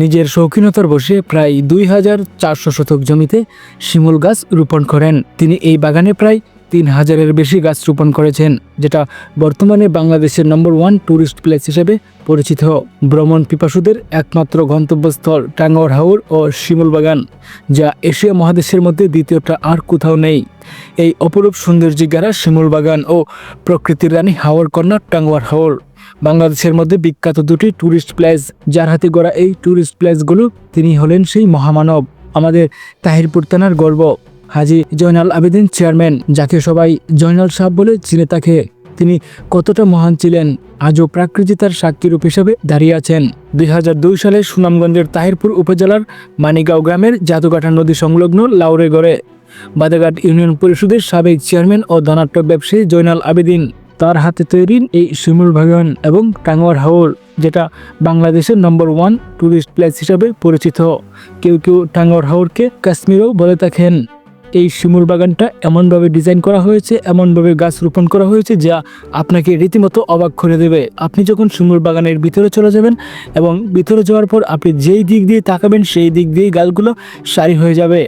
নিজের শৌখিনতার বসে প্রায় দুই হাজার চারশো শতক জমিতে শিমুল গাছ রোপণ করেন। তিনি এই বাগানে প্রায় তিন হাজারের বেশি গাছ রোপণ করেছেন, যেটা বর্তমানে বাংলাদেশের নম্বর ওয়ান ট্যুরিস্ট প্লেস হিসেবে পরিচিত। ভ্রমণ পিপাসুদের একমাত্র গন্তব্যস্থল টাঙ্গর হাওর ও শিমুল বাগান, যা এশিয়া মহাদেশের মধ্যে দ্বিতীয়টা আর কোথাও নেই। এই অপরূপ সৌন্দর্য গারা শিমুল বাগান ও প্রকৃতির রানী হাওর কন্যা টাঙ্গুয়ার হাওর। বাংলাদেশের মধ্যে বিখ্যাত দুটি ট্যুরিস্ট প্লেস যার হাতে গড়া এই ট্যুরিস্ট প্লেসগুলো তিনি হলেন সেই মহামানব। আমাদের তাহিরপুর থানার গর্ব, হাজি জয়নাল আবেদিন চেয়ারম্যান যাকে সবাই জয়নাল সাহেব বলে চিনে থাকে তিনি কতটা মহান ছিলেন, আজও প্রাকৃতি তার সাক্ষীরূপ হিসেবে দাঁড়িয়ে আছেন। দুই হাজার দুই সালে সুনামগঞ্জের তাহিরপুর উপজেলার মানিগাঁও গ্রামের জাদুকাঠা নদী সংলগ্ন লাউরে গড়ে বাদাঘাট ইউনিয়ন পরিষদের সাবেক চেয়ারম্যান ও ধনাট্য ব্যবসায়ী জয়নাল আবেদিন। তার হাতে তৈরি এই শিমুল বাগান এবং টাঙ্গুয়ার হাওর, যেটা বাংলাদেশের নম্বর ওয়ান ট্যুরিস্ট প্লেস হিসাবে পরিচিত। কেউ কেউ টাঙ্গুয়ার হাওরকে কাশ্মীরও বলে থাকেন। এই শিমুল বাগানটা এমনভাবে ডিজাইন করা হয়েছে, এমনভাবে গাছ রোপণ করা হয়েছে, যা আপনাকে রীতিমতো অবাক করে দেবে। আপনি যখন শিমুল বাগানের ভিতরে চলে যাবেন এবং ভিতরে যাওয়ার পর আপনি যেই দিক দিয়ে তাকাবেন, সেই দিক দিয়েই গাছগুলো সারি হয়ে যাবে।